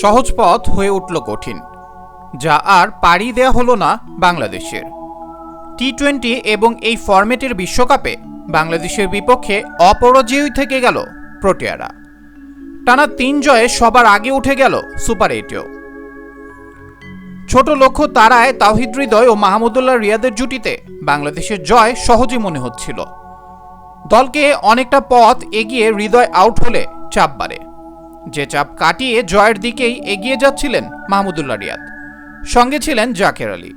সহজ পথ হয়ে উঠল কঠিন, যা আর পাড়ি দেয়া হলো না বাংলাদেশের। টি টোয়েন্টি এবং এই ফরম্যাটের বিশ্বকাপে বাংলাদেশের বিপক্ষে অপরাজয়ী থেকে গেল প্রোটিয়ারা। টানা তিন জয়ে সবার আগে উঠে গেল সুপার এইটেও। ছোট লক্ষ্য তারায় তাওহিদ হৃদয় ও মাহমুদুল্লাহ রিয়াদের জুটিতে বাংলাদেশের জয় সহজই মনে হচ্ছিল। দলকে অনেকটা পথ এগিয়ে হৃদয় আউট হলে চাপ বাড়ে। যে চাপ কাটিয়ে জয়ের দিকেই এগিয়ে যাচ্ছিলেন মাহমুদুল্লাহ রিয়াদ। সঙ্গে ছিলেন জাকের আলী।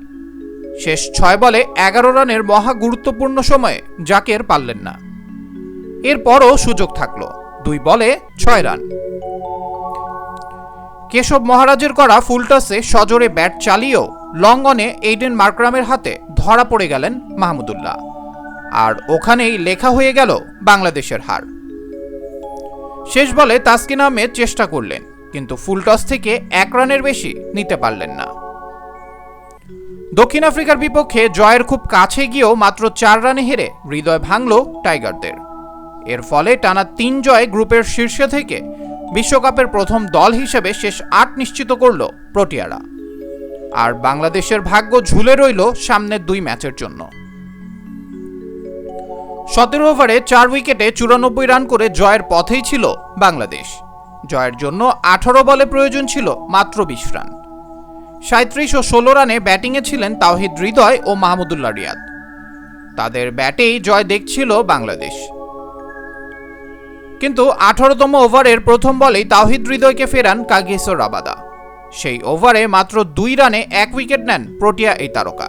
শেষ ছয় বলে এগারো রানের মহা গুরুত্বপূর্ণ সময়ে জাকের পারলেন না। এরপরও সুযোগ থাকল, দুই বলে ছয় রান। কেশব মহারাজের করা ফুলটসে সজোরে ব্যাট চালিয়েও লং অনে এইডেন মার্করামের হাতে ধরা পড়ে গেলেন মাহমুদুল্লাহ। আর ওখানেই লেখা হয়ে গেল বাংলাদেশের হার। শেষ বলে তাসকিন আহমেদ চেষ্টা করলেন, কিন্তু ফুলটস থেকে এক রানের বেশি নিতে পারলেন না। দক্ষিণ আফ্রিকার বিপক্ষে জয়ের খুব কাছে গিয়েও মাত্র চার রানে হেরে হৃদয় ভাঙল টাইগারদের। এর ফলে টানা তিন জয় গ্রুপের শীর্ষে থেকে বিশ্বকাপের প্রথম দল হিসেবে শেষ আট নিশ্চিত করল প্রোটিয়ারা। আর বাংলাদেশের ভাগ্য ঝুলে রইল সামনের দুই ম্যাচের জন্য। সতেরো ওভারে চার উইকেটে চুরানব্বই রান করে জয়ের পথেই ছিল বাংলাদেশ। জয়ের জন্য আঠারো বলে প্রয়োজন ছিল মাত্র বিশ রান। সাঁত্রিশ ও ষোলো রানে ব্যাটিংয়ে ছিলেন তাওহিদ হৃদয় ও মাহমুদুল্লাহ রিয়াদ। তাদের ব্যাটেই জয় দেখছিল বাংলাদেশ। কিন্তু আঠারোতম ওভারের প্রথম বলেই তাওহিদ হৃদয়কে ফেরান কাগিয়েসর রাবাদা। সেই ওভারে মাত্র দুই রানে এক উইকেট নেন প্রোটিয়া এই তারকা।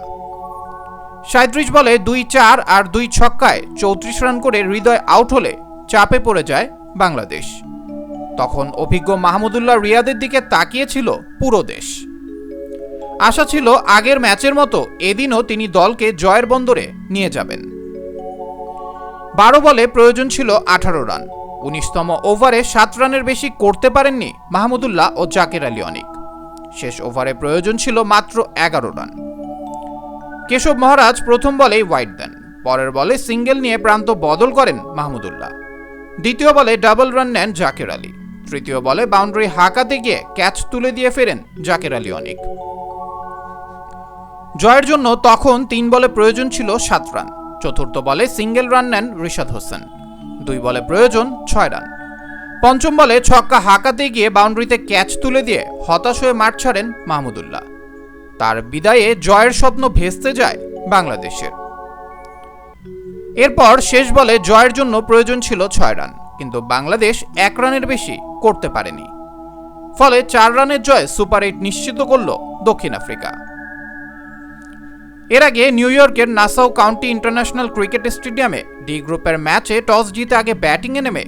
সাঁত্রিশ বলে দুই চার আর দুই ছক্কায় চৌত্রিশ রান করে হৃদয় আউট হলে চাপে পড়ে যায় বাংলাদেশ। তখন অভিজ্ঞ মাহমুদুল্লাহ রিয়াদের দিকে তাকিয়েছিল পুরো দেশ। আশা ছিল আগের ম্যাচের মতো এদিনও তিনি দলকে জয়ের বন্দরে নিয়ে যাবেন। বারো বলে প্রয়োজন ছিল আঠারো রান। উনিশতম ওভারে সাত রানের বেশি করতে পারেননি মাহমুদুল্লাহ ও জাকের আলী অনিক। শেষ ওভারে প্রয়োজন ছিল মাত্র এগারো রান। কেশব মহারাজ প্রথম বলেই ওয়াইড দেন, পরের বলে সিঙ্গেল নিয়ে প্রান্ত বদল করেন মাহমুদুল্লাহ দ্বিতীয় বলে ডাবল রান নেন জাকের আলী। তৃতীয় বলে বাউন্ডারি হাঁকাতে গিয়ে ক্যাচ তুলে দিয়ে ফেরেন জাকের আলী অনেক। জয়ের জন্য তখন তিন বলে প্রয়োজন ছিল সাত রান চতুর্থ বলে সিঙ্গেল রান নেন রিশাদ হোসেন, দুই বলে প্রয়োজন ছয় রান পঞ্চম বলে ছক্কা হাঁকাতে গিয়ে বাউন্ডারিতে ক্যাচ তুলে দিয়ে হতাশ হয়ে মাঠ ছাড়েন মাহমুদুল্লাহ তার বিদায়ে জয়ের স্বপ্ন ভেস্তে যায় বাংলাদেশের। এরপর শেষ বলে জয়ের জন্য প্রয়োজন ছিল ছয় রান, কিন্তু বাংলাদেশ এক রানের বেশি করতে পারেনি। ফলে চার রানের জয় সুপার এইট নিশ্চিত করল দক্ষিণ আফ্রিকা। এর আগে নিউ ইয়র্কের নাসাও কাউন্টি ইন্টারন্যাশনাল ক্রিকেট স্টেডিয়ামে ডি গ্রুপের ম্যাচে টস জিতে আগে ব্যাটিংয়ে নেমে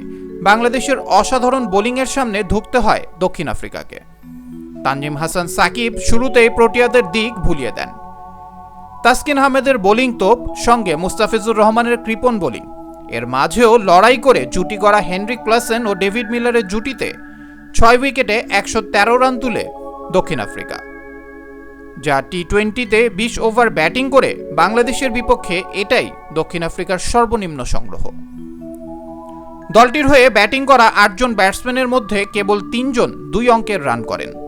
বাংলাদেশের অসাধারণ বোলিংয়ের সামনে ধুঁকতে হয় দক্ষিণ আফ্রিকাকে। তানজিম হাসান সাকিব শুরুতেই প্রোটিয়াদের দিক ভুলিয়ে দেন। তাসকিন আহমেদের বোলিং তোপ, সঙ্গে মুস্তাফিজুর রহমানের কৃপণ বোলিং। এর মাঝেও লড়াই করে জুটি করা হেনরিক ক্লাসেন ও ডেভিড মিলারের জুটিতে ছয় উইকেটে একশো তেরো রান তুলে দক্ষিণ আফ্রিকা। যা টি টোয়েন্টিতে বিশ ওভার ব্যাটিং করে বাংলাদেশের বিপক্ষে এটাই দক্ষিণ আফ্রিকার সর্বনিম্ন সংগ্রহ। দলটির হয়ে ব্যাটিং করা আটজন ব্যাটসম্যানের মধ্যে কেবল তিনজন দুই অঙ্কের রান করেন।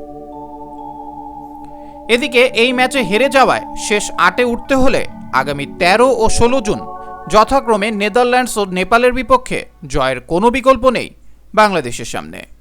এদিকে এই ম্যাচে হেরে যাওয়ায় শেষ আটে উঠতে হলে আগামী তেরো ও ষোলো জুন যথাক্রমে নেদারল্যান্ডস ও নেপালের বিপক্ষে জয়ের কোনো বিকল্প নেই বাংলাদেশের সামনে।